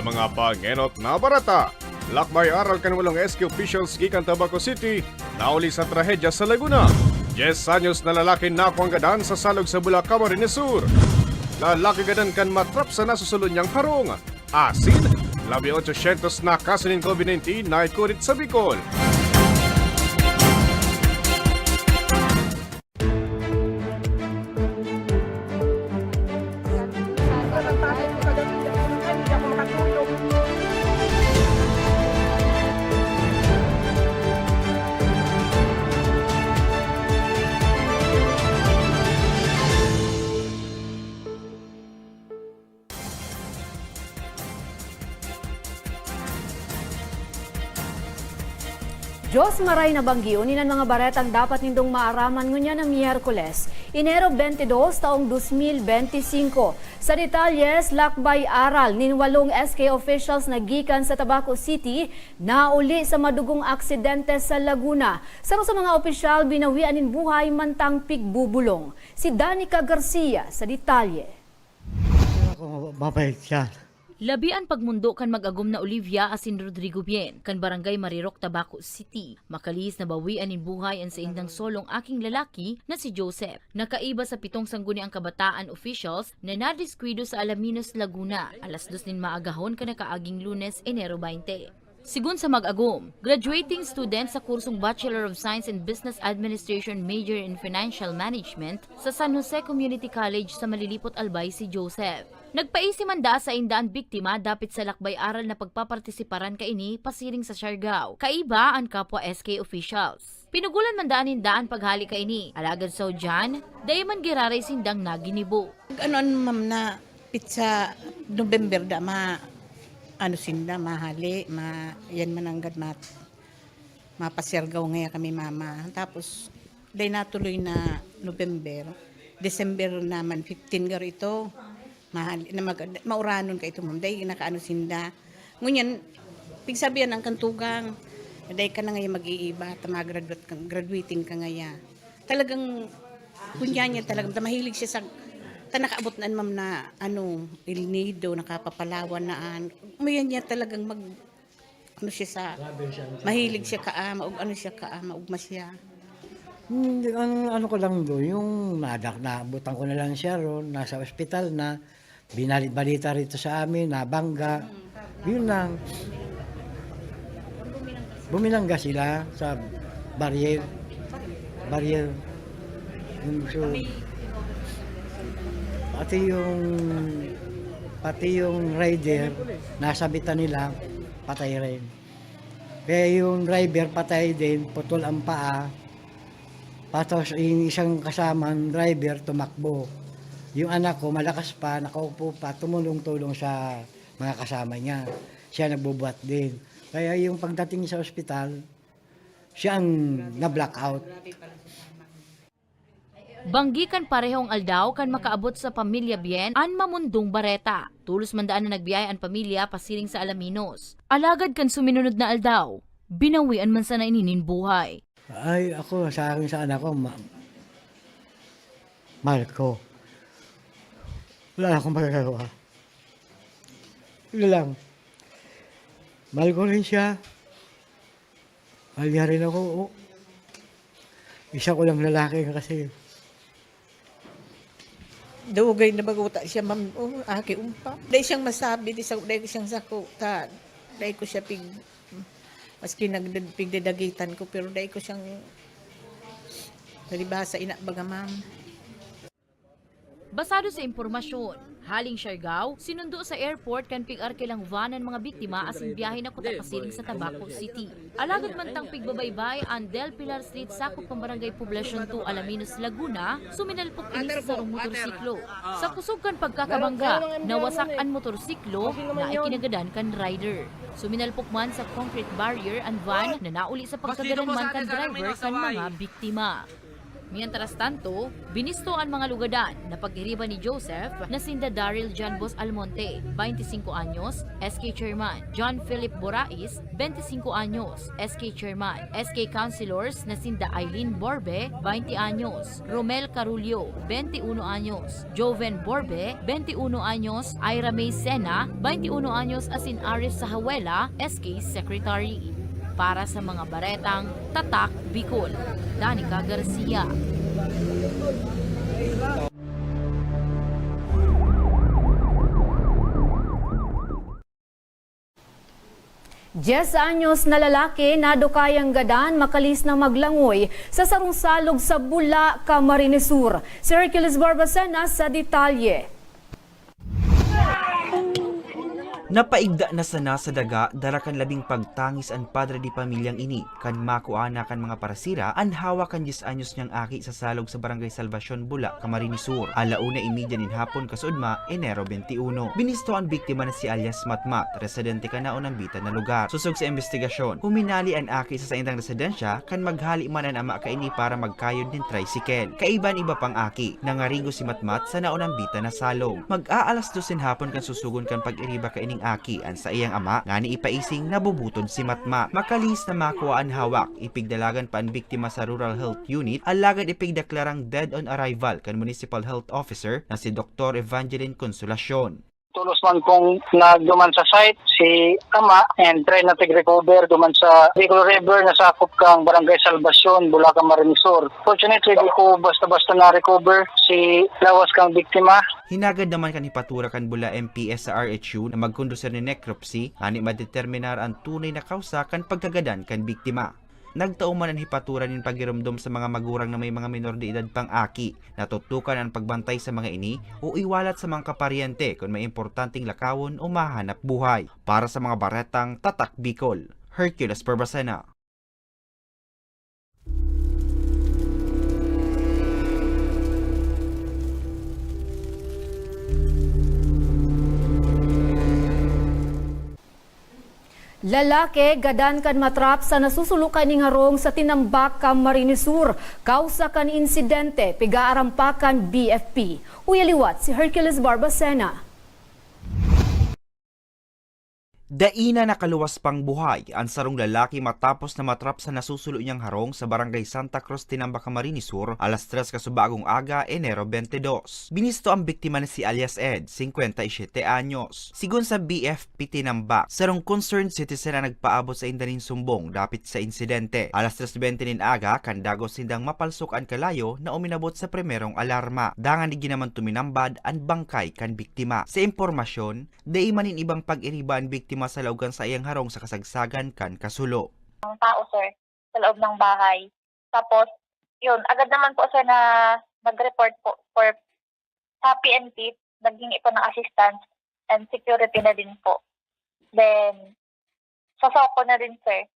Mga pangenot na barata, lakbay aral kan walong SK officials gikan Tabaco City, nauli sa trahedya sa Laguna. 10 anyos na lalaki na ang sa salog sa Bulacan, Camarines Sur. Lalaki gadan kan matrap sa nasusulod niyang harong. Asin, labi 800 na kaso ng COVID-19 na ikurit sa Bicol. Diyos maray na banggiyo ni mga baretang dapat nindong maaraman ngunya ng Miyerkules, Enero 22 taong 2025. Sa detalyes, lakbay aral nin walong SK officials na gikan sa Tabaco City na uli sa madugong aksidente sa Laguna. Sa sa mga opisyal binawian nin buhay mantang pigbubulong. Si Danica Garcia sa detalye. Ako mabait siya. Labian pagmundo kan mag-agom na Olivia asin Rodrigo Bien, kan barangay Marirok, Tabaco City. Makalis na bawian in buhay ang sa indang solong aking lalaki na si Joseph. Nakaiba sa pitong sangguni ang kabataan officials na nadiskwido sa Alaminos, Laguna. Alas dos nin maagahon ka nakaaging lunes, Enero 20. Sigun sa mag-agom, graduating student sa kursong Bachelor of Science in Business Administration Major in Financial Management sa San Jose Community College sa Malilipot Albay si Joseph. Nagpaisi man da sa indaan biktima dapit sa lakbay aral na pagpapartisiparan kaini pasiring sa Siargao. Kaiba ang kapwa SK officials. Pinugulan man daan daan paghali kaini. Alagad sa Jan, dayo man giraray sindang naginibo. Ano ma'am na pizza November da ma ano sinda mahali ma yan man ang ma mapasirgaw ngaya kami mama tapos day natuloy na November December naman 15 gar ito mahali na mag, mauranon ka ito ma'am day nakaano sinda. Ngunyan pigsabihan ang kantugang day ka na ngayon mag-iiba tama graduate ka, graduating ka ngaya talagang kunya niya talagang mahilig siya sa ta nakaabot na ma'am na ano El Nido nakapapalawan na an. Umayan niya talagang mag ano siya sa mahilig siya kaama ug ano siya kaama ug masya Hindi, ang ano ko lang do, yung nadak na butang ko na lang siya ron, nasa ospital na, binalit balita rito sa amin, nabangga. Yun lang. Buminangga sila sa barrier. Barrier. Yung so, pati yung pati yung rider nasabitan nila patay rin. Kaya yung driver patay din, putol ang paa, Patos yung isang kasamang driver tumakbo. Yung anak ko malakas pa, nakaupo pa, tumulong-tulong sa mga kasama niya. Siya nagbubuhat din. Kaya yung pagdating sa ospital, siya ang na-blackout. Banggikan parehong aldaw kan makaabot sa pamilya Bien an mamundong bareta. Tulos man daan na nagbiyay ang pamilya pasiring sa Alaminos. Alagad kan suminunod na aldaw, binawian man sa naininin buhay. Ay, ako, sa akin sa anak ko, ma- mahal ko. Wala akong magagawa. Yun lang. Mahal ko rin siya. Mahal niya rin ako. Oh. Isa ko lang lalaki kasi dugay na baguta siya ma'am oh aki umpa day siyang masabi di sa ko siyang sako ta day ko siya pig maski nagdad pigdadagitan ko pero day ko siyang Palibasa ina baga ma'am Basado sa impormasyon, haling Siargao, sinundo sa airport kan pig-arkilang van ang mga biktima asin biyahe na kuta sa Tabaco City. Alagad man tang pigbabaybay ang Del Pilar Street sakop ng barangay Poblacion 2 Alaminos, Laguna, suminalpok ini sa sarong motorsiklo. Sa kusog kan pagkakabangga, nawasak ang motorsiklo na ikinagadan kan rider. Suminalpok man sa concrete barrier ang van na nauli sa pagkagadan man kan driver kan mga biktima. Mientras tanto, binisto ang mga lugadan na pag-iriba ni Joseph na sinda Daryl John Bos Almonte, 25 anyos, SK Chairman, John Philip Borais, 25 anyos, SK Chairman, SK Councilors na sinda Eileen Borbe, 20 anyos, Romel Carulio, 21 anyos, Joven Borbe, 21 anyos, Ira May Sena, 21 anyos asin Arif Sahawela, SK Secretary para sa mga baretang Tatak Bicol. Danica Garcia. Diyes anyos na lalaki na dukayang gadan makalis na maglangoy sa sarong salog sa Bula, Camarines Sur. Si Hercules Barbacena sa detalye. Napaigda na sana sa daga darakan labing pagtangis an padre di pamilyang ini kan makuana kan mga parasira an hawa kan 10 anyos niyang aki sa salog sa barangay Salvacion Bula, Camarines Sur. Alauna imidya nin hapon kasudma Enero 21. Binisto ang biktima na si alias Matmat, residente ka na unang bita na lugar. Susog sa investigasyon, huminali ang aki sa saindang residensya kan maghali man ang ama kaini para magkayod nin tricycle. Kaiban iba pang aki, nangarigo si Matmat sa naunang bita na salog. Mag-aalas dosin hapon kan susugon kan pag-iriba kaining aki an sa iyang ama nga ni ipaising nabubutod si Matma. Makalis na makuha ang hawak, ipigdalagan pa ang biktima sa Rural Health Unit, alagad ipigdeklarang dead on arrival kan Municipal Health Officer na si Dr. Evangeline Consolacion. Tulos man kung nagduman sa site si Ama and try na tig-recover duman sa Bicol River na sakop kang Barangay Salvacion, Bulacan, Marinisur. Fortunately, di ko basta-basta na-recover si lawas kang biktima. Hinagad naman kan hipatura kan bula MPS sa RHU na magkondusir ni necropsy ani madeterminar ang tunay na kausa kan pagkagadan kan biktima. Nagtao man ang hipatura nin pagirumdom sa mga magurang na may mga minor de edad pang aki, natutukan ang pagbantay sa mga ini o iwalat sa mga kaparyente kung may importanteng lakawon o mahanap buhay para sa mga baretang Tatak Bicol. Hercules Perbasena. Lalaki gadan kan matrap sa nasusulukan ning harong sa tinambak Camarines Sur. Kausa kan insidente pigaarampakan BFP. Uyaliwat si Hercules Barbacena. Daina nakaluwas pang buhay ang sarong lalaki matapos na matrap sa nasusulo niyang harong sa barangay Santa Cruz, Tinamba, Camarines alas 3 kasubagong aga, Enero 22. Binisto ang biktima na si alias Ed, 57 anyos. Sigun sa BFP Tinamba, sarong concerned citizen na nagpaabot sa indanin sumbong dapit sa insidente. Alas 3.20 nin aga, kandago sindang mapalsok ang kalayo na uminabot sa primerong alarma. Dangan ni ginaman tuminambad ang bangkay kan biktima. Sa impormasyon, dai manin ibang pag-iriba ang biktima sa laugan sa iyang harong sa kasagsagan kan kasulo. ng tao, sir, sa loob ng bahay. Tapos, yun, agad naman po, sir, na nag-report po for sa PNP, naging po ng assistance and security na din po. Then, sasako na din, sir,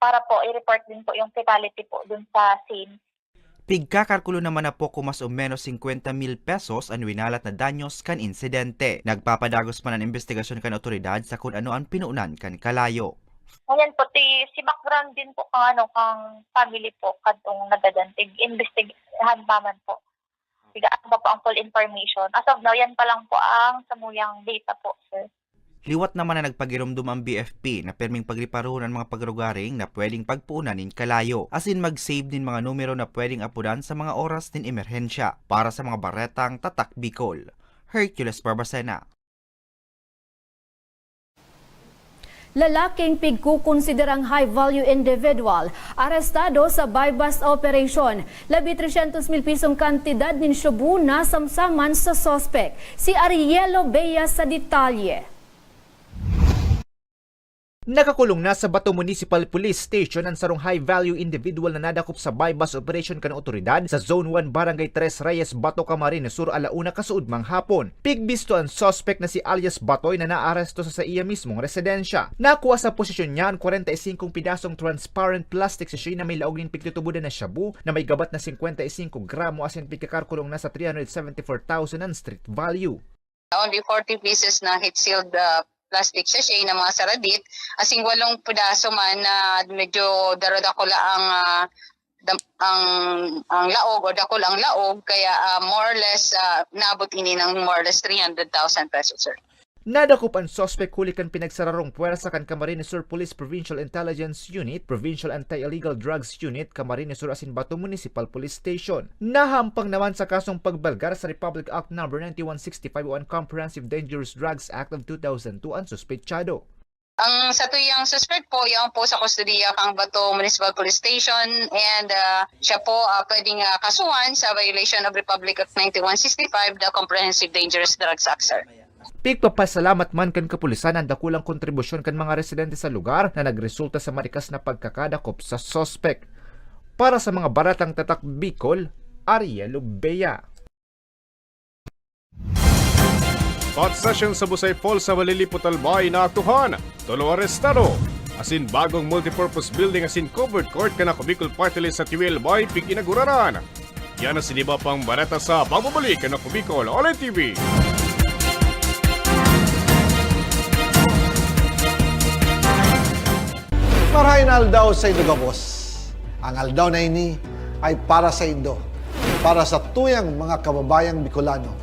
para po i-report din po yung fatality po dun sa scene. Pigkakalkulo naman na po kung mas o menos 50 mil pesos ang winalat na danyos kan insidente. Nagpapadagos man ang investigasyon kan otoridad sa kung ano ang pinuunan kan kalayo. Ngayon po, ti, si background din po kang ano, kang family po, kadtong nagadantig, investigahan pa man po. Bigaan pa po ang full information. As of now, yan pa lang po ang samuyang data po, sir. Liwat naman na nagpagirumdum ang BFP na perming pagriparoon ang mga pagrugaring na pwedeng pagpuunan nin kalayo. As in mag-save din mga numero na pwedeng apudan sa mga oras din emerhensya para sa mga baretang tatak Bicol. Hercules Barbacena. Lalaking pigkukonsiderang high-value individual, arestado sa buy-bust operation. Labi 300 mil pisong kantidad nin Shabu na samsaman sa sospek. Si Arielo Bea sa detalye. Nakakulong na sa Bato Municipal Police Station ang sarong high-value individual na nadakop sa buy-bus operation kan otoridad sa Zone 1 Barangay 3 Reyes, Bato, Camarines Sur alauna kasuudmang hapon. Pigbisto ang suspect na si alias Batoy na naaresto sa sa iya mismong residensya. Nakuha sa posisyon niya ang 45 pidasong transparent plastic sachet na may laog ng pigtutubudan na shabu na may gabat na 55 gramo asin pigkakarkulong na sa 374,000 ang street value. only 40 pieces na heat sealed uh, plastic sachet na mga saradit asing walong pedaso man na medyo darodakula ang uh, dam- ang ang laog o dakol ang laog kaya ah, more or less ah, naabot ini ng more or less 300,000 pesos sir. Nadakop ang suspect huli kan pinagsararong puwersa kan Camarines Sur Police Provincial Intelligence Unit, Provincial Anti-Illegal Drugs Unit, Camarines Sur Asinbato Municipal Police Station. Nahampang naman sa kasong pagbalgar sa Republic Act No. 9165 o Uncomprehensive Dangerous Drugs Act of 2002 ang suspetsado. Ang sa tuyang suspect po, yung po sa kustodiya kang Bato Municipal Police Station and ah, siya po ah, pwedeng ah, kasuhan sa violation of Republic Act 9165, the Comprehensive Dangerous Drugs Act, sir. Pigpapasalamat man kan kapulisan ang dakulang kontribusyon kan mga residente sa lugar na nagresulta sa marikas na pagkakadakop sa suspect. Para sa mga baratang tatak Bicol, Ariel Bea. Hot session sa Busay Falls sa Malilipot Albay na aktuhan. Tulo arestado. Asin bagong multipurpose building asin covered court ka na Bicol Party sa Tiwil Bay pig inaguraran. Yan ang siniba barata sa pagbabalik na Bicol Online TV. Marahin aldaw sa Indogabos. Ang aldaw na ini ay para sa Indo, para sa tuyang mga kababayang Bicolano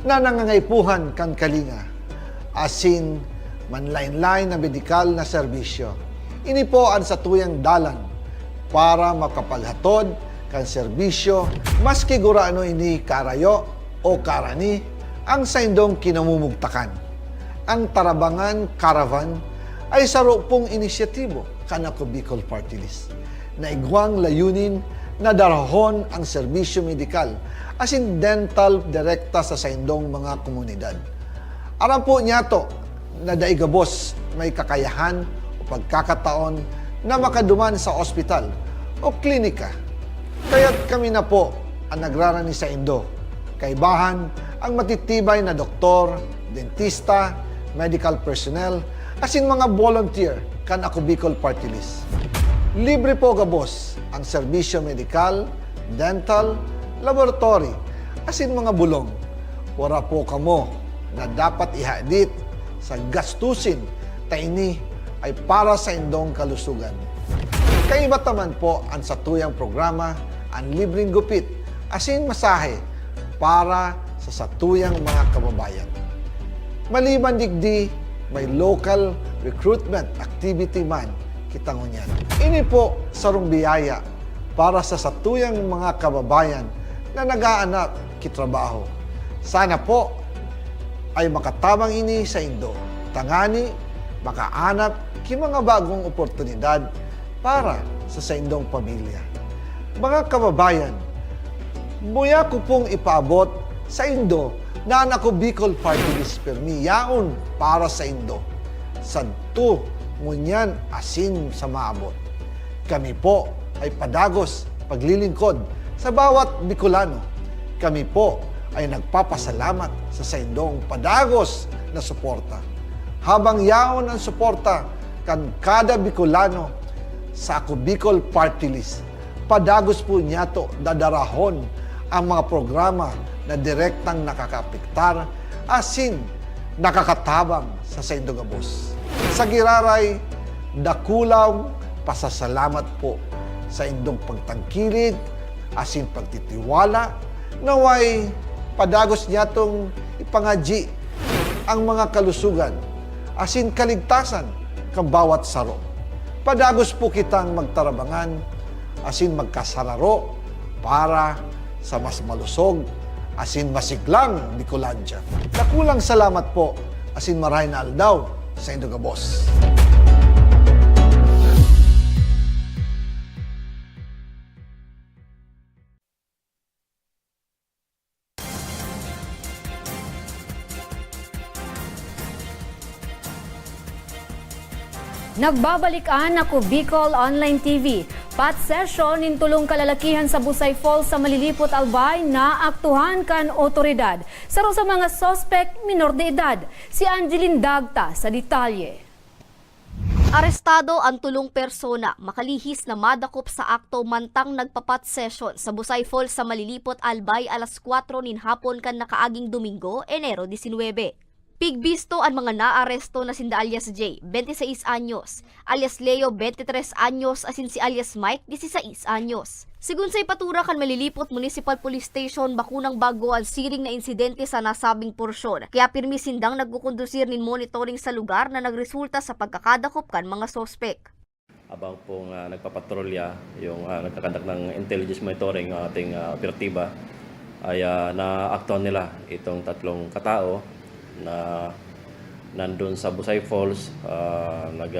na nangangaipuhan kan kalinga, asin manlain-lain na medikal na serbisyo. Ini po ang sa tuyang dalan para makapaghatod kan serbisyo maski guraano ini karayo o karani ang sa indong kinamumugtakan. Ang Tarabangan Caravan ay saro pong inisyatibo kanako Bicol Party List na igwang layunin na darahon ang serbisyo medikal as in dental direkta sa saindong mga komunidad. Aram po niya to na daigabos may kakayahan o pagkakataon na makaduman sa ospital o klinika. Kaya't kami na po ang nagrarani sa Indo. Kaibahan ang matitibay na doktor, dentista, medical personnel, asin mga volunteer kan ako Bicol Party List. Libre po gabos ang serbisyo medikal, dental, laboratory, asin mga bulong. Wara po kamo na dapat ihadit sa gastusin taini ay para sa indong kalusugan. Kaiba taman po ang satuyang programa ang libreng gupit asin masahe para sa satuyang mga kababayan. Maliban digdi, may local recruitment activity man kita ngunyan. Ini po sarong biyaya para sa satuyang mga kababayan na nag-aanap kitrabaho. Sana po ay makatabang ini sa Indo. Tangani, makaanap ki mga bagong oportunidad para sa sa indong pamilya. Mga kababayan, Buya ko pong ipaabot sa Indo na anak ko Bicol Party List Permi yaon para sa Indo. Santo, ngunyan asin sa maabot. Kami po ay padagos paglilingkod sa bawat Bicolano. Kami po ay nagpapasalamat sa saindong padagos na suporta. Habang yaon ang suporta kan kada Bicolano sa ako Bicol Party List, padagos po niya to dadarahon ang mga programa na direktang nakakapiktar asin nakakatabang sa Saindogabos. Sa Giraray, dakulaw pasasalamat po sa indong pagtangkilid asin pagtitiwala naway padagos niya tong ipangaji ang mga kalusugan asin kaligtasan kang bawat saro. Padagos po kitang magtarabangan asin magkasararo para sa mas malusog asin masiglang Bicolandia. Nakulang salamat po asin maray na aldaw sa Indogabos. Nagbabalikan ako Bicol Online TV. Pat session in tulong kalalakihan sa Busay Falls sa Malilipot Albay na aktuhan kan otoridad. Saro sa mga sospek minor de edad. Si Angeline Dagta sa detalye. Arestado ang tulong persona makalihis na madakop sa akto mantang nagpapat session sa Busay Falls sa Malilipot Albay alas 4 nin hapon kan nakaaging Domingo, Enero 19. Pigbisto ang mga naaresto na sinda alias J, 26 anyos, alias Leo, 23 anyos, asin si alias Mike, 16 anyos. Sigun sa ipatura kan malilipot Municipal Police Station bakunang bago ang siring na insidente sa nasabing porsyon. Kaya pirmi sindang nagkukondusir nin monitoring sa lugar na nagresulta sa pagkakadakop kan mga sospek. Abang pong ah, nagpapatrolya, yung uh, nagkakandak ng intelligence monitoring ng ating ah, operatiba, ay uh, naaktuhan nila itong tatlong katao na nandun sa Busay Falls, ah, nag,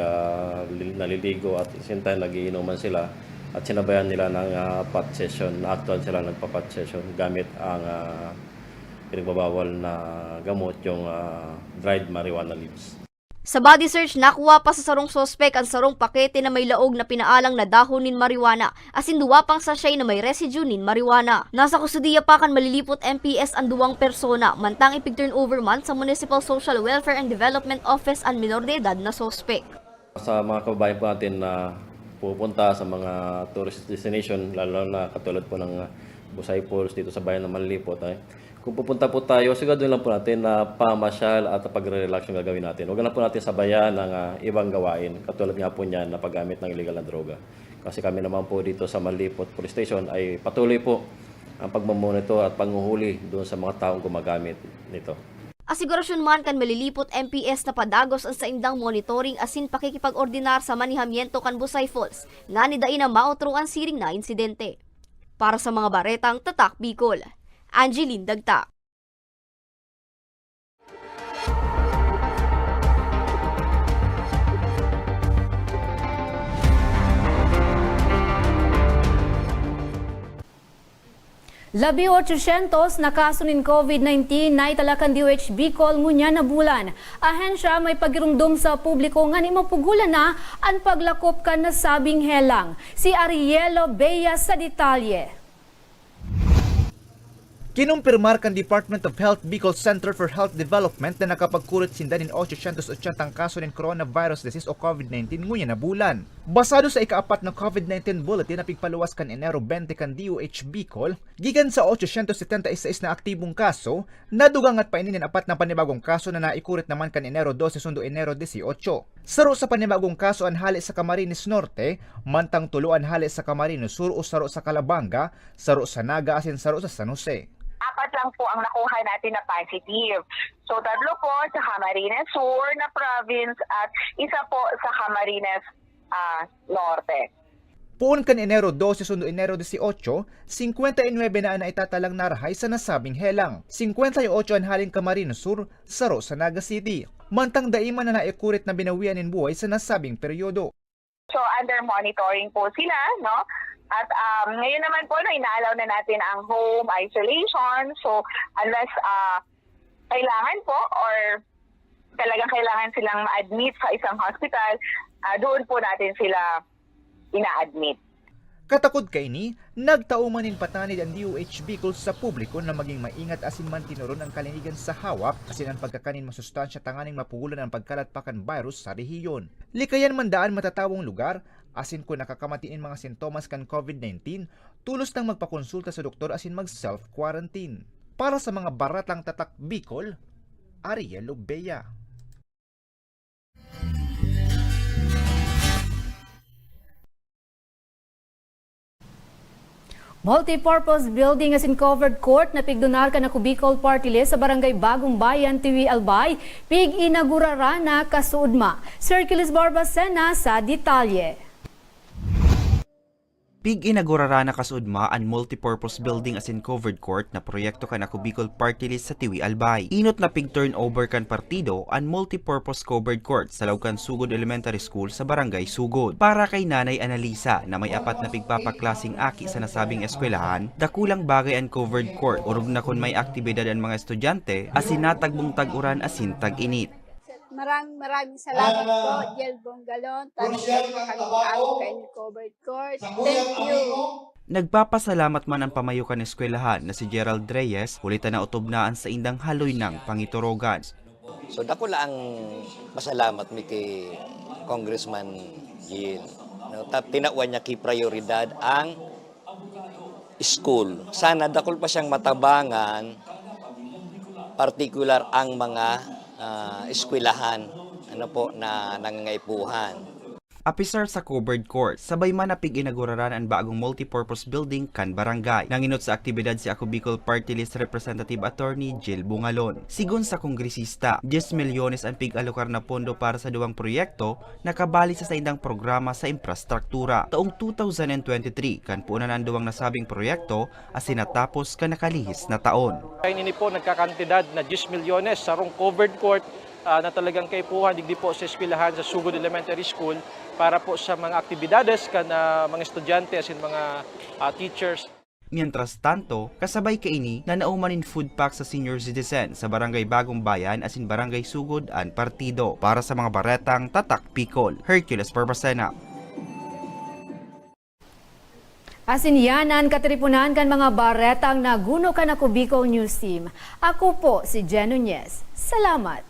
li- naliligo at same time nagiinuman sila at sinabayan nila ng ah, pot session, naaktuhan sila ng pot session gamit ang uh, pinagbabawal na gamot, yung ah, dried marijuana leaves. Sa body search, nakuha pa sa sarong sospek ang sarong pakete na may laog na pinaalang na dahon nin marijuana, asin duwa pang sachet na may residue nin marijuana. Nasa kustudiya pa kan malilipot MPS ang duwang persona, mantang ipig-turn over man sa Municipal Social Welfare and Development Office ang minor de edad na sospek. Sa mga kababayan po natin na pupunta sa mga tourist destination, lalo na katulad po ng uh, Busay Falls dito sa bayan ng Manlipot, ay kung pupunta po tayo, siguraduhin lang po natin na pamasyal at pagre-relax yung gagawin natin. Huwag lang po natin sabayan ng uh, ibang gawain, katulad nga po niyan na paggamit ng illegal na droga. Kasi kami naman po dito sa Manlipot Police Station ay patuloy po ang pagmamonitor at panguhuli doon sa mga taong gumagamit nito. Asigurasyon man kan malilipot MPS na padagos ang sa indang monitoring asin pakikipag-ordinar sa manihamiento kan Busay Falls nga ni dain na mautro ang siring na insidente. Para sa mga baretang Tatak Bicol, Angeline Dagta. Labi 800 na kaso nin COVID-19 na italakan DOH Bicol ngunya na bulan. Ahensya may pagirumdum sa publiko nga ni mapugulan na ang paglakop kan na sabing helang. Si Arielo Beya sa detalye. Kinumpirmar kan Department of Health Bicol Center for Health Development na nakapagkurit sinda nin 880 ang kaso ng coronavirus disease o COVID-19 ngunya na bulan. Basado sa ikaapat na COVID-19 bulletin na pigpaluwas kan Enero 20 kan DOH Bicol, gigan sa 876 na aktibong kaso, nadugang at painin apat na panibagong kaso na naikurit naman kan Enero 12 sundo Enero 18. Saro sa panibagong kaso ang hali sa Camarines Norte, mantang tuluan hali sa Camarines Sur o saro sa Calabanga, saro sa Naga asin saro sa San Jose. Apat lang po ang nakuha natin na positive. So tatlo po sa Camarines Sur na province at isa po sa Camarines ah, Norte. Puon kan Enero 12 sundo Enero 18, 59 na ang naitatalang narahay sa nasabing helang. 58 ang haling Camarines Sur, sa Naga City. Mantang daiman na naikurit na binawian in buhay sa nasabing peryodo. So under monitoring po sila, no? At um, ngayon naman po, no, inaalaw na natin ang home isolation. So unless ah, kailangan po or talagang kailangan silang ma-admit sa isang hospital, ah, doon po natin sila ina-admit. Katakod kay ni, nagtaumanin patanid ang DOH Bicol sa publiko na maging maingat asin man tinuron ang kalinigan sa hawak asin ang pagkakanin masustansya tanganing mapugulan ang pagkalatpakan virus sa rehiyon. Likayan man daan matatawong lugar, asin kung nakakamatiin mga sintomas kan COVID-19, tulos nang magpakonsulta sa doktor asin mag self-quarantine. Para sa mga baratang tatak Bicol, Ariel Obeya. Multipurpose building as in covered court na pigdonar ka na Kubicol Party List sa Barangay Bagong Bayan, Tiwi Albay, pig inagurara na kasuudma. Circulis Barbacena sa detalye. Pig inagurara na kasudma ang multipurpose building as in covered court na proyekto kan ako Bicol Party List sa Tiwi Albay. Inot na pig turnover kan partido ang multipurpose covered court sa Laucan Sugod Elementary School sa Barangay Sugod. Para kay Nanay Analisa na may apat na pigpapaklasing aki sa nasabing eskwelahan, dakulang bagay ang covered court urog na kun may aktibidad ang mga estudyante asin natagbong tag-uran asin tag-init. Maraming maraming salamat po, Jel Bongalon. Kayo ni covered court. Thank you. Nagpapasalamat man ang pamayukan ng eskwelahan na si Gerald Reyes, ulitan na utobnaan sa indang haloy ng pangiturogan. So dako lang masalamat mi kay Congressman Gil. No, tap tinawan niya kay prioridad ang school. Sana dakol pa siyang matabangan particular ang mga ah, eskwelahan ano po na nangangaipuhan. Apisar sa covered court, sabay man napig inaguraran ang bagong multipurpose building kan barangay. Nanginot sa aktibidad si Ako Bicol Party List Representative Attorney Jill Bungalon. Sigon sa kongresista, 10 milyones ang pig-alokar na pondo para sa duwang proyekto na kabali sa saindang programa sa infrastruktura. Taong 2023, kan punan ang duwang nasabing proyekto as sinatapos ka nakalihis na taon. Kain ini po nagkakantidad na 10 milyones sa rong covered court ah, na talagang kaipuhan digdi po sa eskwelahan sa Sugod Elementary School para po sa mga aktibidades kan ah, mga estudyante as in mga ah, teachers. Mientras tanto, kasabay kaini na naumanin food pack sa senior citizen sa Barangay Bagong Bayan asin Barangay Sugod an Partido para sa mga baretang tatak pikol. Hercules Barbacena. Asin yanan katripunan kan mga baretang naguno ka na Bicol News Team. Ako po si Jen Nunez. Salamat.